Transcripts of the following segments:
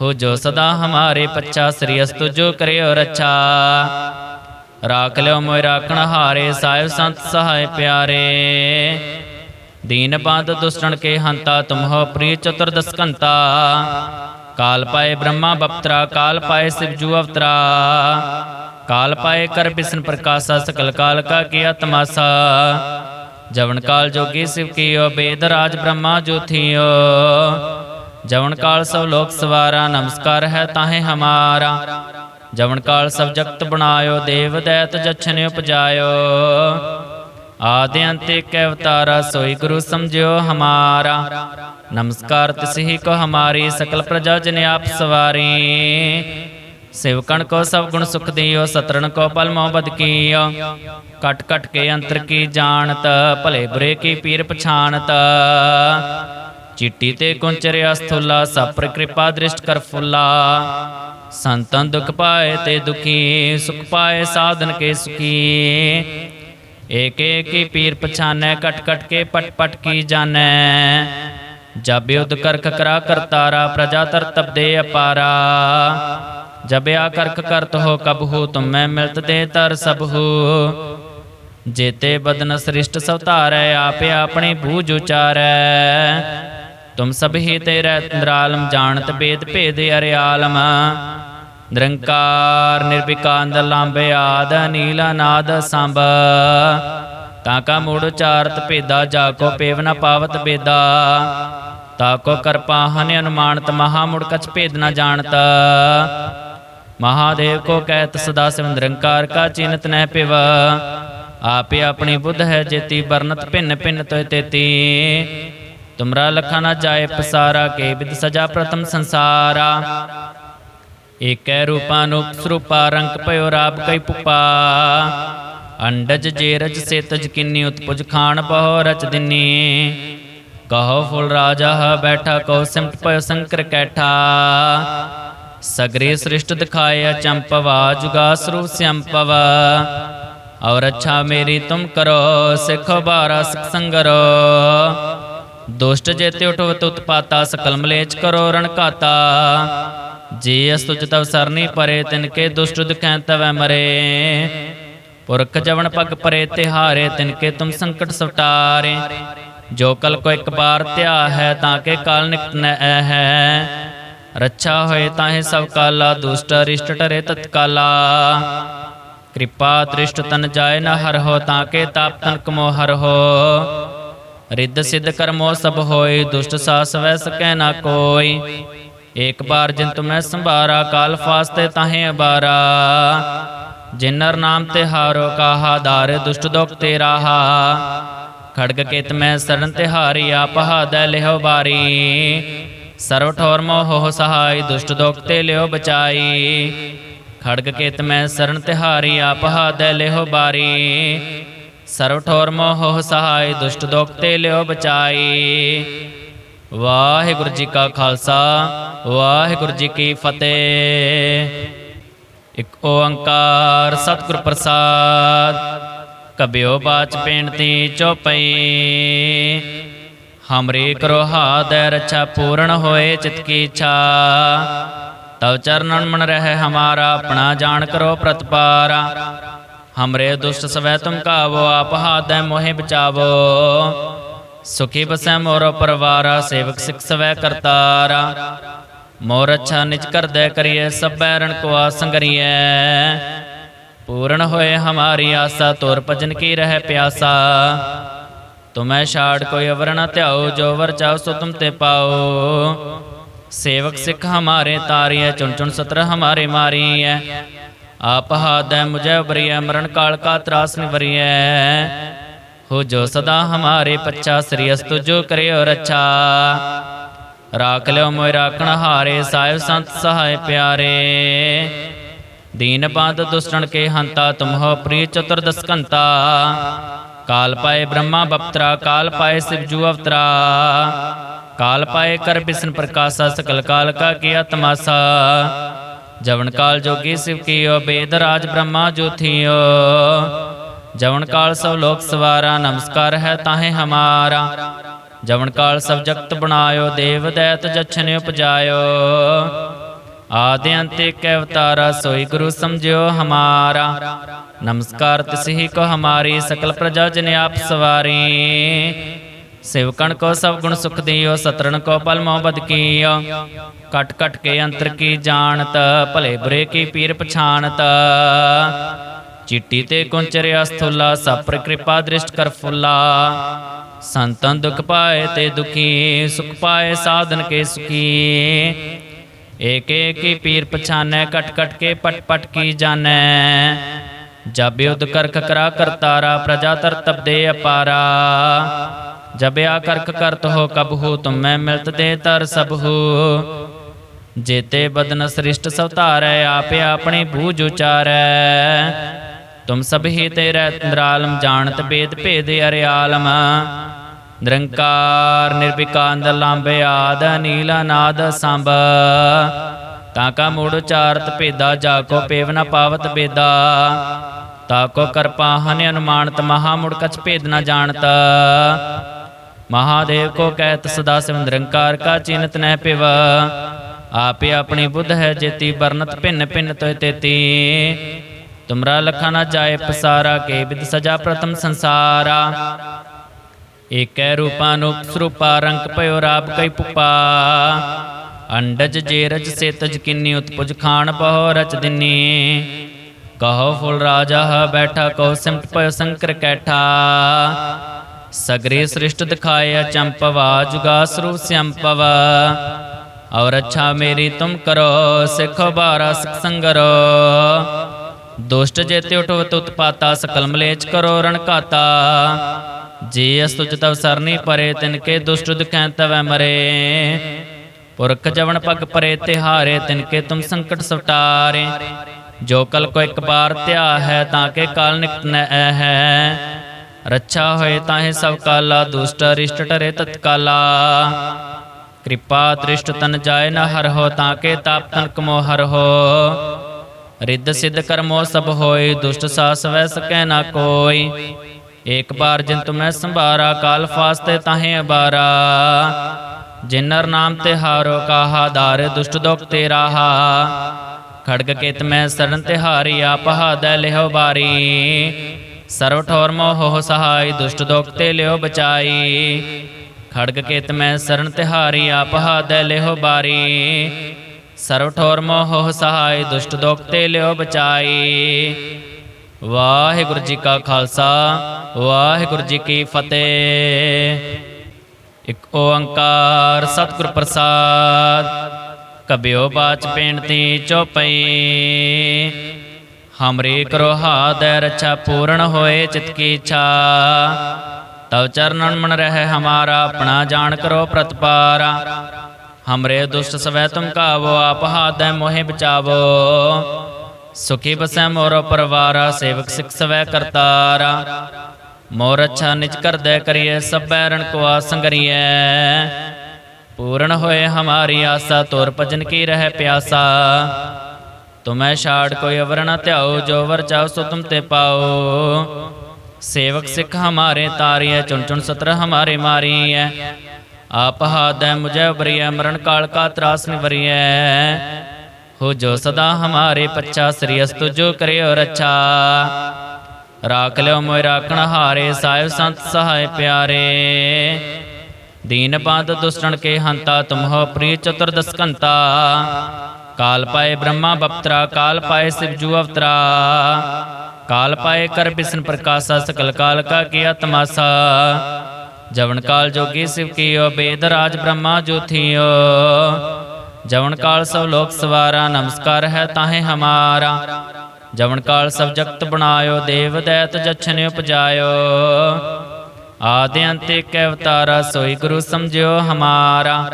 ਹੋ ਜੋ ਸਦਾ ਹਮਾਰੇ ਪੱਛਾ ਸ੍ਰੀ ਅਸਤੁ ਜੋ ਕਰਿਓ ਰੱਛਾ। ਰਾਖ ਲਿਓ ਮੋਇ ਰਾਖਣ ਹਾਰੇ, ਸਾਹਿਬ ਸੰਤ ਸਹਾਇ ਪਿਆਰੇ। ਦੀਨ ਬੰਦ ਦੁਸ਼ਟਣ ਕੇ ਹੰਤਾ, ਤੁਮ ਹੋ ਪ੍ਰਿय ਚਤੁਰਦਸ ਕੰਤਾ ਕਾਲ ਪਾਏ ਬ੍ਰਹਮਾ ਬਪਤਰਾ, ਕਾਲ ਪਾਏ ਸ਼ਿਵ ਜੂ ਅਵਤਰਾ। ਕਾਲ ਪਾਏ ਕਰ ਬਿਸ਼ਨ ਪ੍ਰਕਾਸ਼ਾ, ਸਕਲ ਕਾਲ ਕਾ ਕੀਆ ਤਮਾਸਾ ਜਵਨ ਕਾਲ ਜੋਗੀ ਸਿਵ ਕੀਓ, ਬੇਦ ਰਾਜ ਬ੍ਰਹਮਾ ਜੋਥੀਓ ਜਵਨ ਕਾਲ ਸਭ ਲੋਕ ਸਵਾਰਾ, ਨਮਸਕਾਰ ਹੈ ਤਾਹੇ ਹਮਾਰਾ। ਜਵਨ ਕਾਲ ਸਭ ਜਗਤ ਬਣਾਇਓ, ਦੇਵ ਦੈਤ ਜਛਨ ਉਪਜਾਇਓ। ਆਦਿ ਅੰਤ ਏਕ ਅਵਤਾਰਾ, ਸੋਈ ਗੁਰੂ ਸਮਝਿਓ ਹਮਾਰਾ। ਨਮਸਕਾਰ ਤਿਸਹੀ ਕੋ ਹਮਾਰੀ, ਸਕਲ ਪ੍ਰਜਾ ਜਨ ਆਪ ਸਵਾਰੀ। ਸੇਵਕਣ ਕੋ ਸਭ ਗੁਣ ਸੁਖ ਦਿਓ ਸਤਰਨ ਕੋ ਪਲ ਮੋਹਬਤ ਕੀਓ। ਕਟ ਕਟ ਕੇ ਅੰਤਰ ਕੀ ਜਾਣਤ, ਭਲੇ ਬੁਰੇ ਕੀ ਪੀਰ ਪਛਾਨਤ ਚਿੱਟੀ ਤੇ ਕੁੰਚਰਿਆ ਸਥੂਲਾ ਸਪਰ ਪਰ ਕਿਰਪਾ ਦ੍ਰਿਸ਼ਟ ਕਰ ਫੁੱਲਾ। ਸੰਤਨ ਦੁਖ ਪਾਏ ਤੇ ਦੁਖੀ, ਸੁਖ ਪਾਏ ਸਾਧਨ ਕੇ ਸੁਖੀ। ਏਕ ਏਕ ਹੀ ਪੀਰ ਪਛਾਨੈ ਕਟ ਕਟ ਕੇ ਪਟ ਪਟ ਕੀ ਜਾਣੈ। ਜਬ ਯੁਧ ਕਰਖ ਕਰਾ ਕਰਤਾਰਾ, ਪ੍ਰਜਾ ਤਰ ਤਬਦੇ ਅਪਾਰਾ। ਜਬਿਆ ਕਰਖ ਕਰਤ ਹੋ ਕਬਹੂ ਹੋ, ਤੁਮੈ ਮਿਲਤ ਦੇ ਤਰ ਸਬਹੂ ਹੋ। ਜੇਤੇ ਬਦਨ ਸ੍ਰਿਸ਼ਟ ਸਵਤਾਰੈ, ਆਪੇ ਆਪਣੇ ਬੂਝ ਉਚਾਰੈ। ਤੁਮ ਸਭ ਹੀ ਤੇਰੇ ਨਿਰਾਲਮ ਜਾਣਤ ਬੇਦ ਭੇਦ ਅਰਿਆਲਮ। ਨਿਰੰਕਾਰ, ਨਿਰਵਿਕਾਂਦ ਲਾਂਬੇ ਆਦ ਨੀਲਾ ਨਾਦ ਸੰਭ। ਤਾਂ ਕਾ ਮੂੜ ਉਚਾਰਤ ਭੇਦਾ, ਜਾ ਕੋ ਪੇਵ ਨ ਪਾਵਤ ਬੇਦਾ। ਤਾ ਕੋ ਕਰਪਾ ਹਨ ਅਨੁਮਾਨਤ, ਮਹਾ ਮੁੜ ਕਛ ਭੇਦ ਨ ਜਾਣਤ। ਮਹਾਦੇਵ ਕੋ ਕਹਿਤ ਸਦਾ ਸਿਵ ਨਿਰੰਕਾਰ ਕਾ ਚਿੰਤ ਨਹਿ ਪਿਵ। ਆਪੇ ਆਪਣੀ ਬੁੱਧ ਹੈ ਜੇਤੀ, ਵਰਨਤ ਭਿੰਨ ਭਿੰਨ ਤੋਇ ਤੇਤੀ। ਤੁਮਰਾ ਲਖਾ ਨ ਜਾਏ ਪਸਾਰਾ ਕੇ ਵਿਦ ਸਜਾ ਪ੍ਰਥਮ ਸੰਸਾਰਾ ਏਕੈ ਰੂਪਾਨੂਪ ਸਰੂਪਾ ਰੰਗ ਭਇਓ ਰਾਬ ਕਈ ਪੁਪਾ ਅੰਡਜ ਜੇ ਰਜ ਸੇ ਤਜ ਕਿੰਨੀ ਉਤਪੁਜ ਖਾਨ ਬਹੁ ਰਚ ਦਿਨੀ ਕਹੋ ਫੁਲ ਰਾਜਾ ਹ ਬੈਠਾ ਕੋ ਸਿਮਟ ਭਇਓ ਸੰਕਰ ਕੈਠਾ ਸਗਰੇ ਸ੍ਰਿਸ਼ਟ ਦਿਖਾਏ ਚੰਪਵਾ ਜੁਗਾ ਸਰੂਪ ਸਿਅੰਪਵ ਔਰ ਅੱਛਾ ਮੇਰੀ ਤੁਮ ਕਰੋ ਸਿਖੋ ਬਾਰਾ ਸਿਖ ਸੰਗਰੋ ਦੁਸ਼ਟ ਜੇਤੇ ਉਠਵਤ ਉਤਪਾਤਾ ਸਕਲ ਮਲੇਚ ਕਰੋ ਰਣ ਜੇ ਅਸ ਤੁਜ ਤਵ ਸਰਨੀ ਪਰੇ, ਤਿਨ ਕੇ ਦੁਸ਼ਟ ਦੁਖੈ ਤਵੈ ਮਰੇ। ਪੁਰਖ ਜਵਨ ਪਗ ਪਰੇ, ਤਿਹਾਰੇ, ਤਿਨ ਕੇ ਤੁਮ ਸੰਕਟ ਸਵਟਾਰੇ। ਜੋ ਕਲ ਕੋ ਇੱਕ ਬਾਰ ਧਿਆ ਹੈ, ਤਾਂ ਕੇ ਕਾਲ ਨਿਕਟ ਨ ਹੈ। ਰੱਛਾ ਹੋਏ ਤਾਹੇ ਸਭ ਕਾਲਾ, ਦੁਸ਼ਟ ਅਰਿਸ਼ਟ ਟਰੇ ਤਤਕਾਲਾ। ਕਿਰਪਾ ਤ੍ਰਿਸ਼ਟ ਤਨ ਜਾਏ ਨ ਹਰ ਹੋ, ਤਾਂ ਕੇ ਤਾਪ ਤਨ ਕਮੋ ਹਰ ਹੋ। ਰਿੱਧ ਸਿੱਧ ਕਰਮੋ ਸਭ ਹੋਏ, ਦੁਸ਼ਟ ਸਾਸ ਵੈ ਸਕੈ ਨਾ ਕੋਈ। ਏਕ ਬਾਰ ਜਿਨ ਤੁਮੈ ਸੰਭਾਰਾ, ਕਾਲ ਫਾਸਤੇ ਤਾਹੇ ਅਬਾਰਾ। ਜਿਨਰ ਨਾਮ ਤੇ ਹਾਰੋ, ਕਾਹਾ ਦਾਰ ਦੁਸ਼ਟ ਦੁਖ ਤੇ ਰਾਹਾ। ਖੜਗ ਕੇਤ ਮੈਂ ਸਰਨ ਤੇ ਹਾਰੀ, ਆਪ ਹਾਦੈ ਲਿਹੋ ਬਾਰੀ। ਸਰਵ ਠੋਰ ਮੋਹ ਸਹਾਈ, ਦੁਸ਼ਟ ਦੁਖ ਤੇ ਲਿਓ ਬਚਾਈ। ਖੜਗ ਕੇਤ ਮੈਂ ਸਰਨ ਤੇ ਹਾਰੀ, ਆਪ ਹਾਦੈ ਲਿਹੋ ਬਾਰੀ। ਸਰਵ ਠੋਰ ਮੋਹ ਸਹਾਈ ਦੁਸ਼ਟ ਦੁਖ ਤੇ ਲਿਓ ਬਚਾਈ। ਵਾਹਿਗੁਰੂ ਜੀ ਕਾ ਖਾਲਸਾ, ਵਾਹਿਗੁਰੂ ਜੀ ਕੀ ਫਤਿਹ। ਇੱਕ ਓੰਕਾਰ ਸਤਿਗੁਰ ਪ੍ਰਸਾਦ, ਕਬਿਓ ਬਾਚ ਬੇਨਤੀ ਚੋਪਈ। ਹਮਰੇ ਕਰੋ ਹਾਦੈ ਰੱਛਾ ਪੂਰਨ ਹੋਏ ਚਿਤ ਕੀ ਇੱਛਾ। ਤਵ ਚਰਨਨ ਮਨ ਰਹਿ ਹਮਾਰਾ, ਆਪਣਾ ਜਾਣ ਕਰੋ ਪ੍ਰਤਪਾਰਾ। ਹਮਰੇ ਦੁਸ਼ਟ ਸਵੈ ਤੁਮ ਕਾਵੋ ਆਪ ਹਾਦੈ ਮੋਹਿ ਬਚਾਵੋ ਸੁਖੀ ਬਸੈ ਮੋਰ ਪਰਵਾਰਾ ਸੇਵਕ ਸਿਖ ਸਵੈ ਕਰਤਾਰਾ ਮੋਰ ਅੱਛਾ ਨਿਜ ਕਰਦੈ ਕਰੀਐ ਸਭੈ ਰਣ ਕੋ ਆਸੰਗਰੀਐ पूर्ण होए हमारी आशा तोर भजन की रह प्यासा तुम्हें छाड़ कोई अवर न त्याओ जो वर चाहो सो तुम ते पाओ सेवक सिख हमारे तारी है चुन चुन सत्र ਆਪ ਹਾਦੈ ਮੁਝੇ ਬਰੀਐ ਮਰਨ ਕਾਲ ਕਾ ਤਰਾਸ ਨਿਵਰੀਐ ਹੋ ਜੋ ਸਦਾ ਹਮਾਰੇ ਪੱਛਾ, ਸ੍ਰੀ ਅਸਤੁ ਜੋ ਕਰਿਓ ਰੱਛਾ। ਰਾਖ ਲਿਓ ਮੋਇ ਰਾਖਣ ਹਾਰੇ, ਸਾਹਿਬ ਸੰਤ ਸਹਾਇ ਪਿਆਰੇ। ਦੀਨ ਬੰਦ ਦੁਸ਼ਟਣ ਕੇ ਹੰਤਾ, ਤੁਮ ਹੋ ਪ੍ਰੀ ਚਤੁਰਦਸ ਕੰਤਾ ਕਾਲ ਪਾਏ ਬ੍ਰਹਮਾ ਬਪਤਰਾ, ਕਾਲ ਪਾਏ ਸਿਵ ਜੂ ਅਵਤਰਾ। ਕਾਲ ਪਾਏ ਕਰ ਬਿਸਨ ਪ੍ਰਕਾਸ਼ਾ, ਸਕਲ ਕਾਲ ਕਾ ਕੀਆ ਤਮਾਸਾ ਜਵਨ ਕਾਲ ਜੋਗੀ ਸਿਵ ਕੀਓ ਬੇਦ ਰਾਜ ਬ੍ਰਹਮਾ ਜੋਥਿਓ। ਜਵਨ ਕਾਲ ਸਭ ਲੋਕ ਸਵਾਰਾ, ਨਮਸਕਾਰ ਹੈ ਤਾਹੇ ਹਮਾਰਾ। ਜਵਨ ਕਾਲ ਸਭ ਜਗਤ ਬਣਾਇਓ, ਦੇਵ ਦੈਤ ਜਛਨ ਉਪਜਾਇਓ। ਆਦਿ ਅੰਤ ਇੱਕ ਅਵਤਾਰਾ, ਸੋਈ ਗੁਰੂ ਸਮਝਿਓ ਹਮਾਰਾ। ਨਮਸਕਾਰ ਤਿਸਹੀ ਕੋ ਹਮਾਰੀ, ਸਕਲ ਪ੍ਰਜਾ ਜਿਨ ਆਪ ਸਵਾਰੀ। ਸੇਵਕਣ ਕੋ ਸਭ ਗੁਣ ਸੁਖ ਦਿਓ, ਸਤਰਣ ਕੋ ਪਲ ਮੋਹਬਤ ਕੀਓ। ਕਟ ਕਟ ਕੇ ਅੰਤਰ ਕੀ ਜਾਣਤ, ਭਲੇ ਬੁਰੇ ਕੀ ਪੀਰ ਪਛਾਨਤ ਚਿੱਟੀ ਤੇ ਕੁੰਚਰਿਆ ਸਥੁਲਾ ਸਪਰ ਕਿਰਪਾ ਦ੍ਰਿਸ਼ਟ ਕਰ ਫੁੱਲਾ। ਸੰਤਨ ਦੁਖ ਪਾਏ ਤੇ ਦੁਖੀ, ਸੁਖ ਪਾਏ ਸਾਧਨ ਕੇ ਸੁਖੀ। ਏਕ ਏਕ ਕੀ ਪੀਰ ਪਛਾਨੈ, ਕਟ ਕਟ ਕੇ ਪਟ ਪਟ ਕੀ ਜਾਣੈ। ਜਬ ਉਦ ਕਰਖ ਕਰਾ ਕਰਤਾਰਾ ਪ੍ਰਜਾ ਤਰ ਤਬਦੇ ਅਪਾਰਾ। ਜਬ ਆ ਕਰਖ ਕਰਤ ਹੋ ਕਬ ਹੋ ਤੁਮੈ ਮਿਲਤ ਦੇ ਤਰ ਸਭ ਹੋ ਜੇਤੇ ਬਦਨ ਸ੍ਰਿਸ਼ਟ ਸਵਤਾਰੈ ਆਪੇ ਆਪਣੇ ਬੂਝ ਉਚਾਰੈ। ਤੁਮ ਸਭ ਹੀ ਤੇਰੇ ਨਿਰਾਲਮ ਜਾਣਤ ਬੇਦ ਭੇਦ ਅਰਿਆਲਮ। ਨਿਰੰਕਾਰ, ਨਿਰਵਿਕਾੰਦ ਲਾਂਬੇ ਆਦ ਨੀਲਾ ਨਾਦ ਸੰਭ। ਤਾਂ ਕਾ ਮੂੜ ਉਚਾਰਤ ਭੇਦਾ, ਜਾ ਕੋ ਪੇਵ ਨਾ ਪਾਵਤ ਬੇਦਾ। ਤਾ ਕੋ ਕਰਪਾ ਹਨ ਅਨੁਮਾਨਤ, ਮਹਾ ਮੂੜ ਕਛ ਭੇਦ ਨਾ ਜਾਣਤ। ਮਹਾਦੇਵ ਕੋ ਕਹਿਤ ਸਦਾ ਸਿਵ ਨਿਰੰਕਾਰ ਕਾ ਚਿੰਤ ਨਹਿ ਪਿਵ। ਆਪੇ ਆਪਣੀ ਬੁੱਧ ਹੈ ਜੇਤੀ, ਵਰਨਤ ਭਿੰਨ ਭਿੰਨ ਤੋਇ ਤੇਤੀ। ਤੁਮਰਾ ਲਖਾ ਨ ਜਾਏ ਪਸਾਰਾ, ਕੇ ਵਿਦ ਸਜਾ ਪ੍ਰਥਮ ਸੰਸਾਰਾ। ਏਕੈ ਰੂਪਾਨੂਪ ਸਰੂਪਾ, ਰੰਗ ਭਇਓ ਰਾਪ ਕਈ ਪੁਪਾ। ਅੰਡਜ ਜੇ ਰਜ ਕਿੰਨੀ, ਉਤਪੁਜ ਖਾਣ ਬਹੁ ਰਚ ਦਿਨੀ। ਕਹੋ ਫੁਲ ਰਾਜਾ ਹ ਬੈਠਾ, ਕਹੋ ਸਿਮਟ ਭਇਓ ਸੰਕਰ ਕੈਠਾ। ਸਗਰੇ ਸ੍ਰਿਸ਼ਟ ਦਿਖਾਏ ਚੰਪਵਾ ਜੁਗਾ ਸਰੂਪ ਸਿਅੰਪਵ ਔਰ ਅੱਛਾ ਮੇਰੀ ਤੁਮ ਕਰੋ, ਸਿਖੋ ਬਾਰਾ ਸਿਖ ਸੰਗਰੋ। ਦੁਸ਼ਟ ਜੇਤੇ ਉਠਵਤ ਉਤਪਾਤਾ, ਸਕਲ ਮਲੇਚ ਕਰੋ ਰਣ ਘਾਤਾ। ਜੇ ਅਸ ਤੁਜ ਤਵ ਸਰਨੀ ਪਰੇ, ਤਿਨ ਕੇ ਦੁਸ਼ਟ ਪੁਰਖ ਜਵਨ ਪਗ ਪਰੇ, ਤਿਹਾਰੇ, ਤਿਨ ਕੇ ਤੁਮ ਸੰਕਟ ਸਵਟਾਰੇ। ਜੋ ਕਲ ਕੋ ਇੱਕ ਬਾਰ ਧਿਆ ਹੈ, ਤਾਂ ਕੇ ਕਾਲ ਨਿਕਟ ਨ ਹੈ। ਰੱਛਾ ਹੋਏ ਤਾਹੇ ਸਭ ਕਾਲਾ, ਦੁਸ਼ਟ ਅਰਿਸ਼ਟ ਟਰੇ ਤਤਕਾਲਾ। ਕਿਰਪਾ ਤ੍ਰਿਸ਼ਟ ਤਨ ਜਾਏ ਨਾ ਹਰ ਹੋ ਤਾਂ ਕੇ ਤਾਪ ਤਨ ਕਮੋ ਹਰ ਹੋ। ਰਿੱਧ ਸਿੱਧ ਕਰਮੋ ਸਭ ਹੋਏ, ਦੁਸ਼ਟ ਸਾਸ ਵੈ ਸਕੈ ਨਾ ਕੋਈ। ਏਕ ਬਾਰ ਜਿਨ ਤੁਮੈ ਸੰਭਾਰਾ, ਕਾਲ ਫਾਸਤੇ ਤਾਹੇ ਅਬਾਰਾ। ਜਿਨਰ ਨਾਮ ਤੇ ਹਾਰੋ, ਕਾਹਾ ਦਾਰ ਦੁਸ਼ਟ ਦੁਖ ਤੇ ਰਾਹਾ। ਖੜਗ ਕੇਤ ਮੈਂ ਸਰਨ ਤੇ ਹਾਰੀ, ਆਪ ਹਾਦੈ ਲਿਹੋ ਬਾਰੀ। ਸਰਵ ਠੋਰ ਮੋਹ ਸਹਾਈ, ਦੁਸ਼ਟ ਦੁਖ ਤੇ ਲਿਓ ਬਚਾਈ। ਖੜਗ ਕੇਤ ਮੈਂ ਸਰਨ ਤੇ ਆਪ ਹਾਦੈ ਲਿਹੋ ਬਾਰੀ। ਸਰਵ ਠੋਰ ਮੋਹ ਸਹਾਈ, ਦੁਸ਼ਟ ਦੁਖ ਤੇ ਲਿਓ ਬਚਾਈ। ਵਾਹਿਗੁਰੂ ਜੀ ਕਾ ਖਾਲਸਾ, ਵਾਹਿਗੁਰੂ ਜੀ ਕੀ ਫਤਿਹ। ਇਕ ਓੰਕਾਰ ਸਤਿਗੁਰ ਪ੍ਰਸਾਦ, ਕਬਿਓ ਬਾਚ ਬੇਨਤੀ ਚੋਪਈ। ਹਮਰੇ ਕਰੋ ਹਾਦੈ, ਰਛਾ ਪੂਰਨ ਹੋਏ, ਚਿਤ ਕੀ ਇੱਛਾ। ਤਵ ਚਰਨਨ ਮਨ ਰਹਿ ਹਮਾਰਾ, ਆਪਣਾ ਜਾਣ ਕਰੋ ਪ੍ਰਤਪਾਰਾ। ਹਮਰੇ ਦੁਸ਼ਟ ਸਵੈ ਤੁਮ ਕਾਵੋ, ਆਪ ਹਾਦੈ ਮੋਹਿ ਬਚਾਵੋ। ਸੁਖੀ ਬਸੈ ਮੋਰ ਪਰਵਾਰਾ, ਸੇਵਕ ਸਿਖ ਸਵੈ ਕਰਤਾਰਾ। ਮੋਰ ਅੱਛਾ ਨਿਜ ਕਰਦੈ ਕਰੀਏ ਸਭੈ ਰਣ ਕੋ ਆਸੰਗਰੀਐ। ਪੂਰਨ ਹੋਏ ਹਮਾਰੀ ਆਸਾ, ਤੁਰ ਭਜਨ ਕੀ ਰਹਿ ਪਿਆਸਾ। ਤੁਮੈ ਛਾੜ ਕੋਈ ਅਵਰ ਧਿਆਓ ਜੋ ਵਰ ਚਾਹੋ ਸੋ ਤੁਮ ਤੇ ਪਾਓ ਸੇਵਕ ਸਿਖ ਹਮਾਰੇ ਤਾਰੀਐ ਚੁਨ ਚੁਨ ਸਤਰ ਹਮਾਰੇ ਮਾਰੀਐ। ਆਪ ਹਾਦੈ ਮੁਝੈ ਉਬਰੀਐ ਮਰਨ ਕਾਲ ਕਾ ਤਰਾਸ ਨਿਵਰੀਐ। ਹੋ ਜੋ ਸਦਾ ਹਮਾਰੇ ਪੱਛਾ, ਸ੍ਰੀ ਅਸਤੁ ਜੋ ਕਰਿਓ ਰੱਛਾ। ਰਾਖ ਲਿਓ ਮੋਇ ਰਾਖਣ ਹਾਰੇ, ਸਾਹਿਬ ਸੰਤ ਸਹਾਇ ਪਿਆਰੇ। ਦੀਨ ਬੰਦ ਦੁਸ਼ਟਣ ਕੇ ਹੰਤਾ, ਤੁਮ ਹੋ ਪ੍ਰਿय ਚਤੁਰਦਸ ਕੰਤਾ ਕਾਲ ਪਾਏ ਬ੍ਰਹਮਾ ਬਪਤਰਾ, ਕਾਲ ਪਾਏ ਸਿਵਜੂ ਅਵਤਰਾ ਕਾਲ ਪਾਏ ਕਰ ਬਿਸਨ ਪ੍ਰਕਾਸ਼ਾ ਸਕਲ ਕਾਲ ਕਾ ਕੀਆ ਤਮਾਸਾ ਜਵਨ ਕਾਲ ਜੋਗੀ ਸਿਵ ਕੀਓ ਬੇਦ ਰਾਜ ਬ੍ਰਹਮਾ ਜੋਥੀਓ ਜਵਨ ਕਾਲ ਸਭ ਲੋਕ ਸਵਾਰਾ ਨਮਸਕਾਰ ਹੈ ਤਾਹੇ ਹਮਾਰਾ ਜਵਨ ਕਾਲ ਸਭ ਜਗਤ ਬਣਾਇਓ ਦੇਵ ਦੈਤ ਜਛਨ ਉਪਜਾਇਓ ਆਦਿ ਅੰਤ ਏਕ ਅਵਤਾਰਾ ਸੋਈ ਗੁਰੂ ਸਮਝਿਓ ਹਮਾਰਾ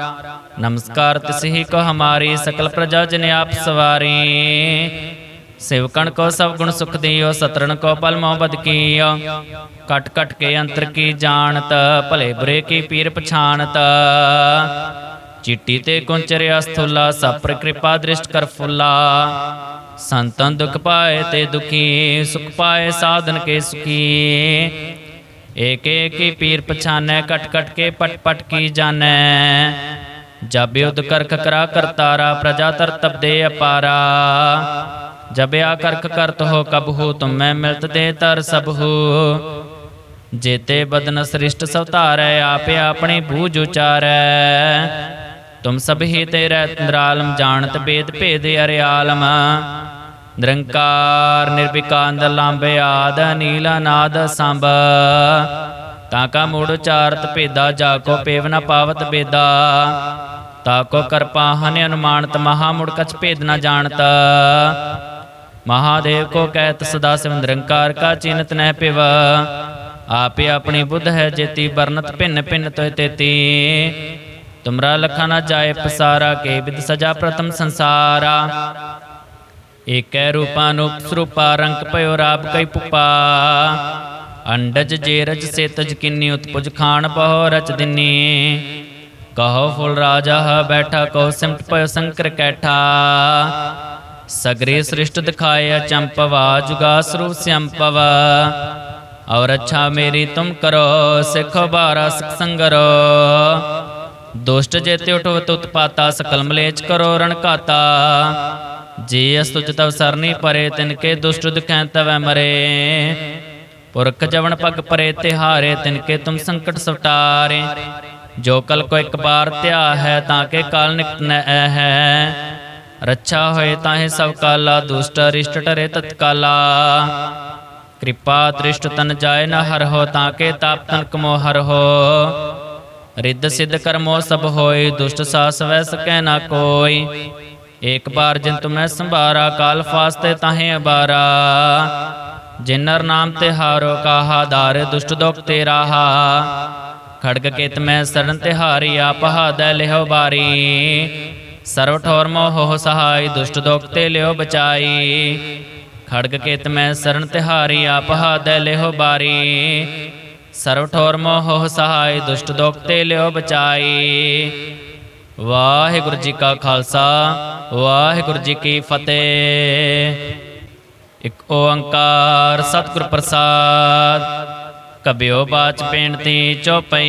ਨਮਸਕਾਰ ਤਿਸਹੀ ਕੋ ਹਮਾਰੀ ਸਕਲ ਪ੍ਰਜਾ ਜਨ ਆਪ ਸਵਾਰੀ ਸੇਵਕਣ ਕੋ ਸਭ ਗੁਣ ਸੁਖ ਦਿਓ, ਸਤਰਣ ਕੋ ਪਲ ਮੋਹਬਤ ਕੀਓ। ਕਟ ਕਟ ਕੇ ਅੰਤਰ ਕੀ ਜਾਣਤ, ਭਲੇ ਬੁਰੇ ਕੀ ਪੀਰ ਪਛਾਨਤ ਚਿੱਟੀ ਤੇ ਕੁੰਚਰਿਆ ਸਥੂਲਾ ਸਭ ਕਿਰਪਾ ਦ੍ਰਿਸ਼ਟ ਕਰ ਫੁੱਲਾ। ਸੰਤਨ ਦੁਖ ਪਾਏ ਤੇ ਦੁਖੀ, ਸੁਖ ਪਾਏ ਸਾਧਨ ਕੇ ਸੁਖੀ। ਏਕ ਏਕ ਪੀਰ ਪਛਾਨੈ, ਕਟ ਕਟ ਕੇ ਪਟ ਪਟ ਕੀ ਜਾਣੈ। ਜਬ ਯੁਧ ਕਰਖ ਕਰਾ ਕਰਤਾਰਾ, ਪ੍ਰਜਾ ਤਰ ਤਬਦੇ ਅਪਾਰਾ। ਜਬ ਆ ਕਰਖ ਕਰਤ ਹੋ ਕਬ ਹੋ, ਤੁਮ ਮੈਂ ਮਿਲਤ ਦੇ ਤਰ ਸਭ ਹੋ। ਜੇਤੇ ਬਦਨ ਸ੍ਰਿਸ਼ਟ ਸਵਤਾਰੈ ਆਪੇ ਆਪਣੀ ਬੂਝ ਉਚਾਰੈ। ਤੁਮ ਸਭ ਹੀ ਤੇਰੇ ਨਿਰਾਲਮ ਜਾਣਤ ਬੇਦ ਭੇਦ ਅਰਿਆਲਮ। ਨਿਰੰਕਾਰ ਨਿਰਵਿਕਾਰ ਲਾਂਬੇ ਆਦ ਨੀਲਾ ਨਾਦ ਸੰਭ। ਤਾਂ ਕਾ ਮੂੜ ਉਚਾਰਤ ਭੇਦਾ, ਜਾ ਕੋ ਪੇਵ ਨ ਪਾਵਤ ਬੇਦਾ। ਤਾ ਕੋ ਕਰਪਾ, ਹਨ ਅਨੁਮਾਨਤ, ਮਹਾ ਮੁੜ ਕਛ ਭੇਦ ਨ ਜਾਣਤ। ਮਹਾਦੇਵ ਕੋ ਕਹਿਤ ਸਦਾ ਸਿਵ ਨਿਰੰਕਾਰ ਕਾ ਚਿੰਤ ਨਹਿ ਪਿਵ। ਆਪੇ ਆਪਣੀ ਬੁੱਧ ਹੈ ਜੇਤੀ, ਵਰਨਤ ਭਿੰਨ ਭਿੰਨ ਤੋਇ ਤੇਤੀ। ਤੁਮਰਾ ਲਖਾ ਨ ਜਾਏ ਪਸਾਰਾ, ਕੇ ਵਿਦ ਸਜਾ ਪ੍ਰਥਮ ਸੰਸਾਰਾ। ਏਕੈ ਰੂਪਾਨੂਪ ਸਰੂਪਾ ਰੰਗ ਭਇਓ ਰਾਬ ਕਈ ਪੁਪਾ। ਅੰਡਜ ਜੇ ਰਜ ਸੇ ਕਿੰਨੀ, ਉਤਪੁਜ ਖਾਨ ਬਹੁ ਰਚ ਦਿਨੀ। ਕਹੋ ਫੁਲ ਰਾਜਾ ਹ ਬੈਠਾ ਕੋ ਸਿਮਟ ਭਇਓ ਸੰਕਰ ਕੈਠਾ। ਸਗਰੇ ਸ੍ਰਿਸ਼ਟ ਦਿਖਾਏ ਚੰਪਵਾ ਜੁਗਾ ਸਰੂਪ ਸਿਅੰਪਵ ਔਰ ਅੱਛਾ ਮੇਰੀ ਤੁਮ ਕਰੋ, ਸਿਖੋ ਬਾਰਾ ਸਿਖ ਸੰਗਰੋ। ਦੁਸ਼ਟ ਜੇਤੇ ਉਠਵਤ ਉਤਪਾਤਾ, ਸਕਲ ਮਲੇਚ ਕਰੋ ਰਣ ਘਾਤਾ। ਜੇ ਅਸ ਤੁਜ ਤਵ ਸਰਨੀ ਪਰੇ, ਤਿਨ ਕੇ ਦੁਸ਼ਟ ਦੁਖੈ ਤਵੈ ਪੁਰਖ ਜਵਨ ਪਗ ਪਰੇ, ਤਿਹਾਰੇ, ਤਿਨ ਕੇ ਤੁਮ ਸੰਕਟ ਸਵਟਾਰੇ। ਜੋ ਕਲ ਕੋ ਇੱਕ ਬਾਰ ਧਿਆ ਹੈ, ਤਾਂ ਕੇ ਕਾਲ ਨਿਕਟ ਨ ਹੈ। ਰੱਛਾ ਹੋਏ ਤਾਹੇ ਸਭ ਕਾਲਾ, ਦੁਸ਼ਟ ਅਰਿਸ਼ਟ ਟਰੇ ਤਤਕਾਲਾ। ਕਿਰਪਾ ਤ੍ਰਿਸ਼ਟ ਤਨ ਜਾਏ ਨਾ ਹਰ ਹੋ ਤਾਂ ਕੇ ਤਾਪ ਤਨ ਕਮੋ ਹਰ ਹੋ। ਰਿੱਧ ਸਿੱਧ ਕਰਮੋ ਸਭ ਹੋਏ, ਦੁਸ਼ਟ ਸਾਸ ਵੈ ਸਕੈ ਨਾ ਕੋਈ। ਏਕ ਬਾਰ ਜਿਨ ਤੁਮੈ ਸੰਭਾਰਾ, ਕਾਲ ਫਾਸਤੇ ਤਾਹੇ ਅਬਾਰਾ। ਜਿਨਰ ਨਾਮ ਤੇ ਹਾਰੋ, ਕਾਹਾ ਦਾਰ ਦੁਸ਼ਟ ਦੁਖ ਤੇ ਰਾਹਾ। ਖੜਗ ਕੇਤ ਮੈਂ ਸਰਨ ਤੇ ਹਾਰੀ, ਆਪ ਹਾਦੈ ਲਿਓ ਬਾਰੀ। ਸਰਵ ਠੋਰ ਮੋਹ ਸਹਾਈ, ਦੁਸ਼ਟ ਦੁਖ ਤੇ ਲਿਓ ਬਚਾਈ। ਖੜਗ ਕੇਤ ਮੈਂ ਸਰਨ ਤੇ ਆਪ ਹਾਦੈ ਲਿਓ ਬਾਰੀ। ਸਰਵ ਠੋਰ ਮੋਹ ਸਹਾਈ, ਦੁਸ਼ਟ ਦੁਖ ਤੇ ਲਿਓ ਬਚਾਈ। ਵਾਹਿਗੁਰੂ ਜੀ ਕਾ ਖਾਲਸਾ, ਵਾਹਿਗੁਰੂ ਜੀ ਕੀ ਫਤਿਹ। ਇਕ ਓੰਕਾਰ ਸਤਿਗੁਰ ਪ੍ਰਸਾਦ, ਕਬਿਓ ਬਾਚ ਬੇਨਤੀ ਚੋਪਈ।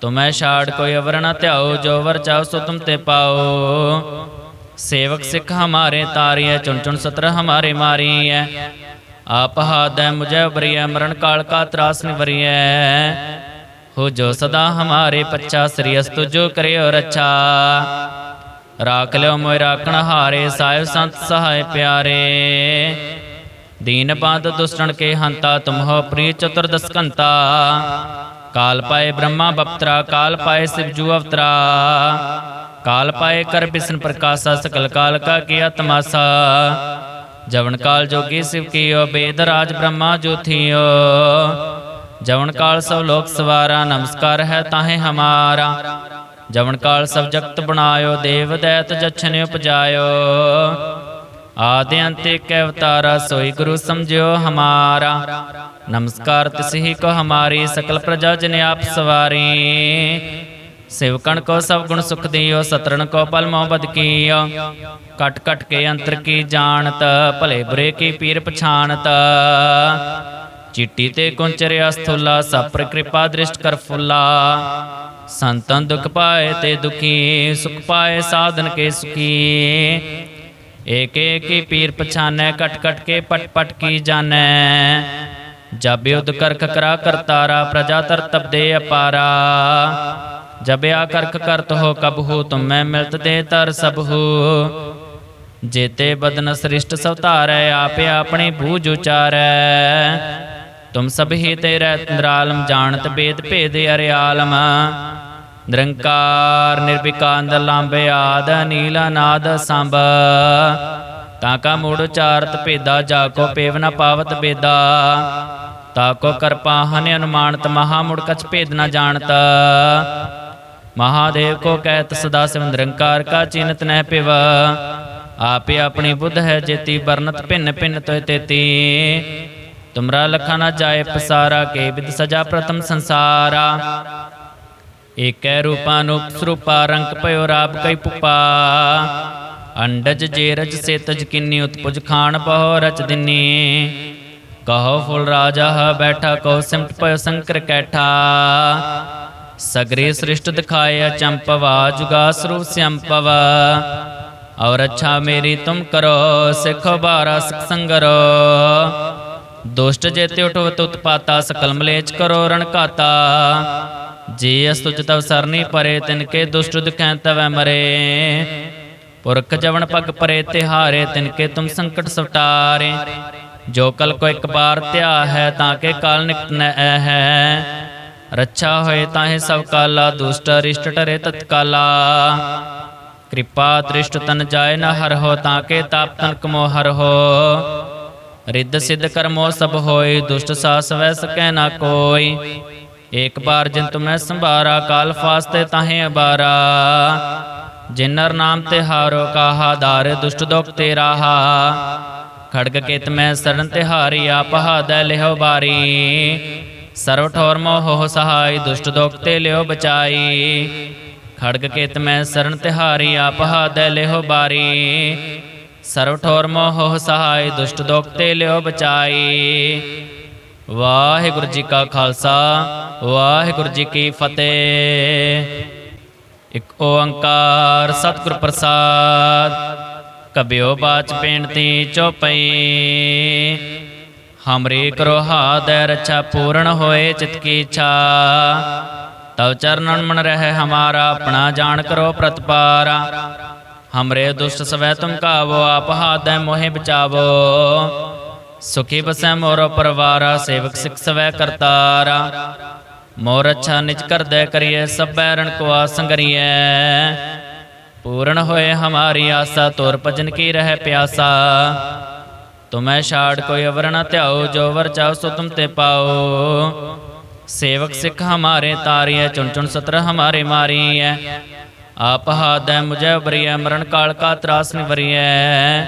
ਤੁਮੈ ਛਾੜ ਕੋਈ ਅਵਰ ਨ ਧਿਆਓ, ਜੋ ਵਰ ਚਾਹੋ ਸੋ ਤੁਮ ਤੇ ਪਾਓ। ਸੇਵਕ ਸਿੱਖ ਹਮਾਰੇ ਤਾਰੀਐ, ਚੁਣ ਚੁਣ ਸਤਰ ਹਮਾਰੇ ਮਾਰੀਐ। ਆਪ ਹਾਦੈ ਮੁਝੈ ਉਬਰੀਐ, ਮਰਨ ਕਾਲ ਕਾ ਤਰਾਸ ਨਿਵਰੀਐ। ਹੋ ਜੋ ਸਦਾ ਹਮਾਰੇ ਪੱਛਾ, ਸ੍ਰੀ ਅਸਤੁ ਜੋ ਕਰਿਓ ਰੱਛਾ। ਰਾਖ ਲਿਓ ਮੋਇ ਰਾਖਣ ਹਾਰੇ, ਸਾਹਿਬ ਸੰਤ ਸਹਾਇ ਪਿਆਰੇ। ਦੀਨ ਬੰਦ ਦੁਸ਼ਟਣ ਕੇ ਹੰਤਾ, ਤੁਮ ਹੋ ਪ੍ਰੀ ਚਤੁਰਦਸ ਕੰਤਾ ਕਾਲ ਪਾਏ ਬ੍ਰਹਮਾ ਬਪਤਰਾ ਕਾਲ ਪਾਏ ਸਿਵਜੂ ਅਵਤਰਾ ਕਾਲ ਪਾਏ ਕਰ ਬਿਸਨ ਪ੍ਰਕਾਸ਼ਾ ਸਕਲ ਕਾਲ ਕਾ ਕੀਆ ਤਮਾਸਾ ਜਵਨ ਕਾਲ ਜੋਗੀ ਸਿਵ ਕੀਓ ਬੇਦ ਰਾਜ ਬ੍ਰਹਮਾ ਜੋਥੀਓ ਜਵਨ ਕਾਲ ਸਭ ਲੋਕ ਸਵਾਰਾ ਨਮਸਕਾਰ ਹੈ ਤਾਹੇ ਹਮਾਰਾ ਜਵਨ ਕਾਲ ਸਭ ਜਗਤ ਬਣਾਇਓ ਦੇਵ ਦੈਤ ਜਛਨ ਉਪਜਾਇਓ ਆਦਿ ਅੰਤ ਏਕ ਅਵਤਾਰਾ ਸੋਈ ਗੁਰੂ ਸਮਝਿਓ ਹਮਾਰਾ ਨਮਸਕਾਰ ਤਿਸਹੀ ਕੋ ਹਮਾਰੀ ਸਕਲ ਪ੍ਰਜਾ ਜਨ ਆਪ ਸਵਾਰੀ। ਸੇਵਕਣ ਕੋ ਸਭ ਗੁਣ ਸੁਖ ਦਿਓ, ਸਤਰਣ ਕੋ ਪਲ ਮੋਹਬਤ ਕੀਓ। ਕਟ ਕਟ ਕੇ ਅੰਤਰ ਕੀ ਜਾਣਤ, ਭਲੇ ਬੁਰੇ ਕੀ ਪੀਰ ਪਛਾਨਤ ਚਿੱਟੀ ਤੇ ਕੁੰਚਰਿਆ ਸਥੂਲਾ ਸਪਰ ਕਿਰਪਾ ਦ੍ਰਿਸ਼ਟ ਕਰ ਫੁੱਲਾ। ਸੰਤਨ ਦੁਖ ਪਾਏ ਤੇ ਦੁਖੀ, ਸੁਖ ਪਾਏ ਸਾਧਨ ਕੇ ਸੁਖੀ। ਏਕ ਏਕ ਹੀ ਪੀਰ ਪਛਾਨੈ, ਕਟ ਕਟ ਕੇ ਪਟ ਪਟ ਕੀ ਜਾਣੈ। ਜਬ ਯੁਧ ਕਰਖ ਕਰਾ ਕਰਤਾਰਾ ਪ੍ਰਜਾ ਤਰ ਤਬਦੇ ਅਪਾਰਾ। ਜਬ ਆ ਕਰਤ ਹੋ ਕਬਹੂ ਹੋ, ਤੁਮੈ ਮਿਲਤ ਦੇ ਤਰ ਸਭ ਜੇਤੇ ਬਦਨ ਸ੍ਰਿਸ਼ਟ ਸਵਤਾਰੈ ਆਪੇ ਆਪਣੀ ਬੂਝ ਉਚਾਰੈ। ਤੁਮ ਸਭ ਹੀ ਤੇਰੇ ਨਿਰਾਲਮ ਜਾਣਤ ਬੇਦ ਭੇਦ ਅਰਿਆਲਮ। ਨਿਰੰਕਾਰ ਨਿਰਵਿਕਾਰ ਲਾਂਬੇ ਆਦ ਨੀਲਾ ਨਾਦ ਸੰਭ। ਤਾਂ ਕਾ ਮੂੜ ਉਚਾਰਤ ਭੇਦਾ, ਜਾ ਕੋ ਪੇਵ ਨ ਪਾਵਤ ਬੇਦਾ। ਤਾ ਕੋ ਕਰਪਾ ਹਨ ਅਨੁਮਾਨਤ ਮਹਾ ਮੁੜ ਕਛ ਭੇਦ ਨਾ ਜਾਣਤ। ਮਹਾਦੇਵ ਕੋ ਕਹਿਤ, ਸਦਾ ਸਿਵ ਨਿਰੰਕਾਰ ਕਾ ਚਿੰਤ ਨਹਿ ਪਿਵ। ਆਪੇ ਆਪਣੀ ਬੁੱਧ ਹੈ ਜੇਤੀ ਬਰਨਤ ਭਿੰਨ ਭਿੰਨ ਤੋਇ ਤੇਤੀ। ਤੁਮਰਾ ਲਖਾ ਨਾ ਜਾਏ ਪਸਾਰਾ, ਕੇ ਵਿਦ ਸਜਾ ਪ੍ਰਥਮ ਸੰਸਾਰਾ। ਏਕੈ ਰੂਪਾਨੂਪ ਸਰੂਪਾ ਰੰਗ ਭਇਓ ਰਾਬ ਕਈ ਪੁਪਾ। ਅੰਡਜ ਜੇ ਰਜ ਸੇ ਤਜ ਕਿੰਨੀ, ਉਤਪੁਜ ਖਾਣ ਬਹੁ ਰਚ ਦਿਨੀ। ਕਹੋ ਫੁਲ ਰਾਜਾ, ਬੈਠਾ ਕੋ ਸਿਮਟ ਭਇਓ ਸੰਕਰ ਕੈਠਾ। ਸਗਰੇ ਸ੍ਰਿਸ਼ਟ ਦਿਖਾਇਆ ਚੰਪਵਾ ਜੁਗਾ ਸਰੂਪ ਸਿਅੰਪਵ ਔਰ ਅੱਛਾ ਮੇਰੀ ਤੁਮ ਕਰੋ, ਸਿਖੋ ਬਾਰਾ ਸਿਖ ਸੰਗਰੋ। ਦੁਸ਼ਟ ਜੇਤੇ ਉਠਵਤ ਉਤਪਾਤਾ, ਸਕਲ ਮਲੇਚ ਕਰੋ ਰਣਕਾਤਾ ਜੇ ਅਸਤੁਜ ਤਵ ਸਰਨੀ ਪਰੇ, ਤਿਨ ਕੇ ਦੁਸ਼ਟ ਦੁਖੈ ਤਵੈ ਮਰੇ। ਪੁਰਖ ਜਵਨ ਪਗ ਪਰੇ, ਤਿਹਾਰੇ ਤਿਨ ਕੇ ਤੁਮ ਸੰਕਟ ਸਵਟਾਰੇ। ਜੋ ਕਲ ਕੋ ਇੱਕ ਬਾਰ ਧਿਆ ਹੈ ਤਾਂ ਕੇ ਕਾਲ ਨਿਕਟ ਹੈ। ਰੱਛਾ ਹੋਏ ਤਾਹੇ ਸਭ ਕਾਲਾ, ਦੁਸ਼ਟ ਅਰਿਸ਼ਟ ਟਰੇ ਤਤਕਾਲਾ। ਕਿਰਪਾ ਦ੍ਰਿਸ਼ਟ ਤਨ ਜਾਏ ਨ ਹਰ ਹੋ ਤਾਂ ਕੇ ਤਾਪ ਤਨ ਕਮੋ ਹਰ ਹੋ। ਰਿੱਧ ਸਿੱਧ ਕਰਮੋ ਸਭ ਹੋਏ, ਦੁਸ਼ਟ ਸਾਸ ਵੈ ਸਕੈ ਨਾ ਕੋਈ। ਏਕ ਬਾਰ ਜਿਨ ਤੁਮੈ ਸੰਭਾਰਾ, ਕਾਲ ਫਾਸਤੇ ਤਾਹੇ ਅਬਾਰਾ। ਜਿਨਰ ਨਾਮ ਤੇ ਹਾਰੋ ਕਾਹਾ, ਦਾਰ ਦੁਸ਼ਟ ਦੁਖ ਤੇ ਰਾਹਾ ਖੜਗ ਕੇਤ ਮੈਂ ਸਰਨ ਤੇ ਆਪਹਾ ਦੈ ਹਾਦੈ ਲਿਹੋ ਬਾਰੀ। ਸਰਵ ਠੋਰ ਮੋਹ ਸਹਾਈ, ਦੁਸ਼ਟ ਦੁਖ ਤੇ ਲਿਓ ਬਚਾਈ। ਖੜਗ ਕੇਤ ਮੈਂ ਸਰਨ ਤੇ ਆਪਹਾ ਦੈ ਹਾਦੈ ਲਿਹੋ ਬਾਰੀ। ਸਰਵ ਠੋਰ ਮੋਹ ਸਹਾਈ, ਦੁਸ਼ਟ ਦੁਖ ਤੇ ਲਿਓ ਬਚਾਈ। ਵਾਹਿਗੁਰੂ ਜੀ ਕਾ ਖਾਲਸਾ, ਵਾਹਿਗੁਰੂ ਜੀ ਕੀ ਫਤਿਹ। ਇਕ ਓੰਕਾਰ ਸਤਿਗੁਰ ਪ੍ਰਸਾਦ। ਕਬਿਓ ਬਾਚ ਬੇਨਤੀ ਚੋਪਈ। ਹਮਰੇ ਕਰੋ ਹਾਦੈ ਰਛਾ ਪੂਰਨ ਹੋਏ ਚਿਤ ਕੀ ਇੱਛਾ। ਤਵ ਚਰਨਨ ਮਨ ਰਹਿ ਹਮਾਰਾ, ਆਪਣਾ ਜਾਣ ਕਰੋ ਪ੍ਰਤਪਾਰਾ। ਹਮਰੇ ਦੁਸ਼ਟ ਸਵੈ ਤੁਮ ਕਾਵੋ, ਆਪ ਹਾਦੈ ਮੋਹਿ ਬਚਾਵੋ। ਸੁਖੀ ਬਸੈ ਮੋਰ ਪਰਵਾਰਾ, ਸੇਵਕ ਸਿਖ ਸਵੈ ਕਰਤਾਰਾ। ਮੋਰ ਅੱਛਾ ਨਿਜ ਕਰਦੈ ਕਰੀਏ ਸਭੈ ਰਣ ਕੋ ਆਸੰਗਰੀਐ ਪੂਰਨ ਹੋਏ ਹਮਾਰੀ ਆਸਾ, ਤੋਰ ਭਜਨ ਕੀ ਰਹਿ ਪਿਆਸਾ। ਤੁਮੈ ਛਾੜ ਕੋਈ ਅਵਰ ਨ ਧਿਆਓ, ਜੋ ਵਰ ਚਾਹੋ ਸੋ ਤੁਮ ਤੇ ਪਾਓ। ਸੇਵਕ ਸਿੱਖ ਹਮਾਰੇ ਤਾਰੀਐ, ਚੁਣ ਚੁਣ ਸਤਰ ਹਮਾਰੇ ਮਾਰੀਐ। ਆਪ ਹਾਦੈ ਮੁਝੈ ਉਬਰੀਐ, ਮਰਨ ਕਾਲ ਕਾ ਤਰਾਸ ਨਿਵਰੀਐ।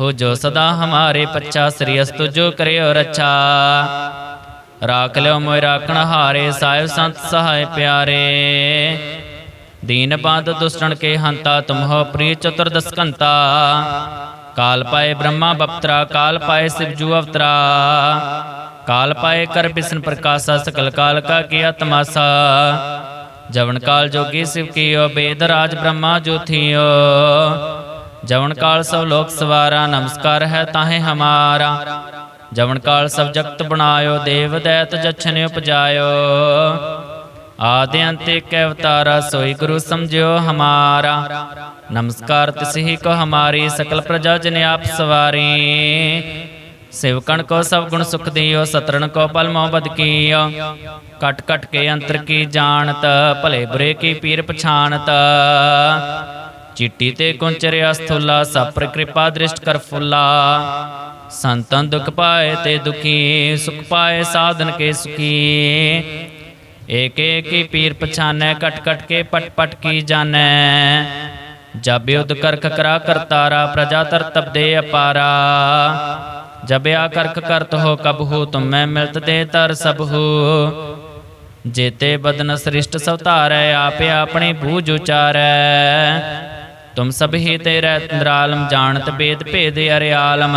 ਹੋ ਜੋ ਸਦਾ ਹਮਾਰੇ ਪੱਛਾ, ਸ੍ਰੀ ਅਸਤੁ ਜੋ ਕਰਿਓ ਰੱਛਾ। ਰਾਖ ਲਿਓ ਮੋਇ ਰਾਖਣ ਹਾਰੇ, ਸਾਹਿਬ ਸੰਤ ਸਹਾਇ ਪਿਆਰੇ। ਦੀਨ ਬੰਦ ਦੁਸ਼ਟਣ ਕੇ ਹੰਤਾ ਤੁਮ ਹੋ ਪ੍ਰਿय ਚਤੁਰਦਸ ਕੰਤਾ ਕਾਲ ਪਾਏ ਬ੍ਰਹਮਾ ਬਪਤਰਾ, ਕਾਲ ਪਾਏ ਸਿਵਜੂ ਅਵਤਰਾ। ਕਾਲ ਪਾਏ ਕਰ ਬਿਸ਼ਨ ਪ੍ਰਕਾਸ਼ਾ, ਸਕਲ ਕਾਲ ਕਾ ਕੀਆ ਤਮਾਸਾ ਜਵਨ ਕਾਲ ਜੋਗੀ ਸਿਵ ਕੀਓ, ਬੇਦ ਰਾਜ ਬ੍ਰਹਮਾ ਜੋਥੀਓ। ਜਵਨ ਕਾਲ ਸਭ ਲੋਕ ਸਵਾਰਾ, ਨਮਸਕਾਰ ਹੈ ਤਾਹੇ ਹਮਾਰਾ। ਜਵਨ ਕਾਲ ਸਭ ਜਗਤ ਬਣਾਇਓ, ਦੇਵ ਦੈਤ ਜਛਨ ਉਪਜਾਇਓ। ਆਦਿ ਅੰਤ ਏਕ ਅਵਤਾਰਾ ਸੋਈ ਗੁਰੂ ਸਮਝਿਓ ਹਮਾਰਾ। ਨਮਸਕਾਰ ਤਿਸਹੀ ਕੋ ਹਮਾਰੀ, ਸਕਲ ਪ੍ਰਜਾ ਜਨ ਆਪ ਸਵਾਰੀ। ਸੇਵਕਣ ਕੋ ਸਭ ਗੁਣ ਸੁਖ ਦਿਓ, ਸਤਰਣ ਕੋ ਪਲ ਮੋਹ ਕੀਓ। ਕਟ ਕਟ ਕੇ ਅੰਤਰ ਕੀ ਜਾਣਤ, ਭਲੇ ਬੁਰੇ ਕੀ ਪੀਰ ਪਛਾਨਤ ਚਿੱਟੀ ਤੇ ਕੁੰਚਰਿਆ ਸਥੂਲਾ ਸਪਰ ਕਿਰਪਾ ਦ੍ਰਿਸ਼ਟ ਕਰ ਫੁੱਲਾ। ਸੰਤਨ ਦੁਖ ਪਾਏ ਤੇ ਦੁਖੀ, ਸੁਖ ਪਾਏ ਸਾਧਨ ਕੇ ਸੁਖੀ। ਏਕ ਏਕ ਹੀ ਪੀਰ ਪਛਾਨੈ ਕਟ ਕਟ ਕੇ ਪਟ ਪਟ ਕੀ ਜਾਣੈ? ਜਬ ਯੁਧ ਕਰਖ ਕਰਾ ਕਰਤਾਰਾ, ਪ੍ਰਜਾ ਤਰ ਤਪ ਅਪਾਰਾ। ਜਬ ਕਰਖ ਕਰਤ ਹੋ ਕਬ ਤੁਮੈ ਮਿਲਤ ਦੇ ਤਰ ਸਬਹੂ। ਹੋ ਜੇਤੇ ਬਦਨ ਸ੍ਰਿਸ਼ਟ ਸਵਤਾਰੈ ਆਪੇ ਆਪਣੇ ਬੂਝ ਉਚਾਰੈ। ਤੁਮ ਸਭ ਹੀ ਤੇਰੇ ਨਿਰਾਲਮ ਜਾਣਤ, ਬੇਦ, ਭੇਦ, ਅਰਿਆਲਮ।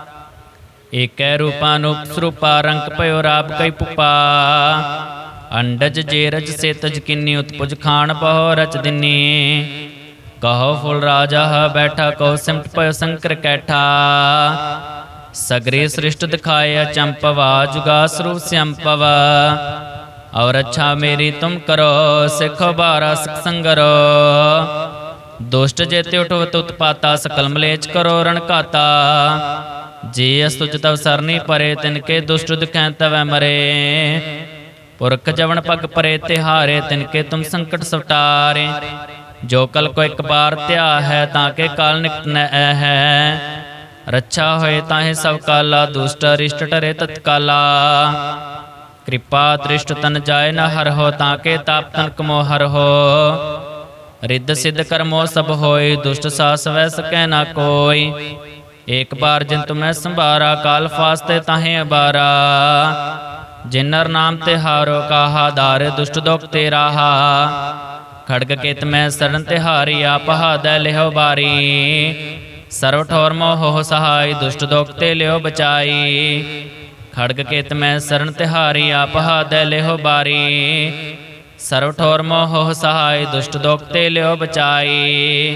ਏਕੈ ਰੂਪਾਨੂਪ ਸਰੂਪਾ ਰੰਗ ਭਇਓ ਰਾਬ ਕਈ ਪੁਪਾ ਅੰਡਜ ਜੇ ਰਜ ਸੇ ਤਜ ਕਿੰਨੀ ਉਤਪੁਜ ਖਾਨ ਬਹੁ ਰਚ ਦਿਨੀ ਕਹੋ ਫੁਲ ਰਾਜਾ ਹ ਬੈਠਾ ਕੋ ਸਿਮਟ ਭਇਓ ਸੰਕਰ ਕੈਠਾ ਸਗਰੇ ਸ੍ਰਿਸ਼ਟ ਦਿਖਾਏ ਚੰਪਵਾ ਜੁਗਾ ਸਰੂਪ ਸਿਅੰਪਵ ਔਰ ਅੱਛਾ ਮੇਰੀ ਤੁਮ ਕਰੋ ਸਿਖੋ ਬਾਰਾ ਸਿਖ ਸੰਗਰੋ ਦੁਸ਼ਟ ਜੇਤੇ ਉਠਵਤ ਉਤਪਾਤਾ ਸਕਲ ਮਲੇਚ ਕਰੋ ਰਣ ਘਾਤਾ ਜੇ ਅਸ ਤਵ ਸਰਨੀ ਪਰੇ, ਤਿਨ ਕੇ ਦੁਸ਼ਟ ਦੁਖੈ ਤਵੈ ਮਰੇ। ਪੁਰਖ ਜਵਨ ਪਗ ਪਰੇ, ਤਿਹਾਰੇ, ਤਿਨ ਕੇ ਤੁਮ ਸੰਕਟ ਸਵਟਾਰੇ। ਜੋ ਕਲ ਕੋ ਇੱਕ ਬਾਰ ਧਿਆ ਹੈ, ਤਾਂ ਕੇ ਕਾਲ ਨਿਕਟ ਨ ਹੈ। ਰੱਛਾ ਹੋਏ ਤਾਹੇ ਸਭ ਕਾਲਾ, ਦੁਸ਼ਟ ਅਰਿਸ਼ਟ ਟਰੇ ਤਤਕਾਲਾ। ਕਿਰਪਾ ਤ੍ਰਿਸ਼ਟ ਤਨ ਜਾਏ ਨ ਹਰ ਹੋ, ਤਾਂ ਕੇ ਤਾਪ ਤਨ ਕਮੋ ਹਰ ਹੋ। ਰਿੱਧ ਸਿੱਧ ਕਰਮੋ ਸਭ ਹੋਏ, ਦੁਸ਼ਟ ਸਾਸ ਵੈ ਸਕੈ ਨਾ ਕੋਈ। ਏਕ ਬਾਰ ਜਿਨ ਤੁਮੈ ਸੰਭਾਰਾ, ਕਾਲ ਫਾਸਤੇ ਤਾਹੇ ਅਬਾਰਾ। ਜਿਨਰ ਨਾਮ ਤੇ ਹਾਰੋ, ਕਾਹਾ ਦਾਰ ਦੁਸ਼ਟ ਦੁਖ ਤੇ ਰਾਹਾ। ਖੜਗ ਕੇਤ ਮੈਂ ਸਰਨ ਤੇ ਹਾਰੀ, ਆਪ ਹਾਦੈ ਲਿਹੋ ਬਾਰੀ। ਸਰਵ ਠੋਰ ਮੋਹ ਸਹਾਈ, ਦੁਸ਼ਟ ਦੁਖ ਤੇ ਲਿਓ ਬਚਾਈ। ਖੜਗ ਕੇਤ ਮੈਂ ਸਰਨ ਤੇ ਹਾਰੀ, ਆਪ ਹਾਦੈ ਲਿਹੋ ਬਾਰੀ। ਸਰਵ ਠੋਰ ਮੋਹ ਸਹਾਈ, ਦੁਸ਼ਟ ਦੁਖ ਤੇ ਲਿਓ ਬਚਾਈ।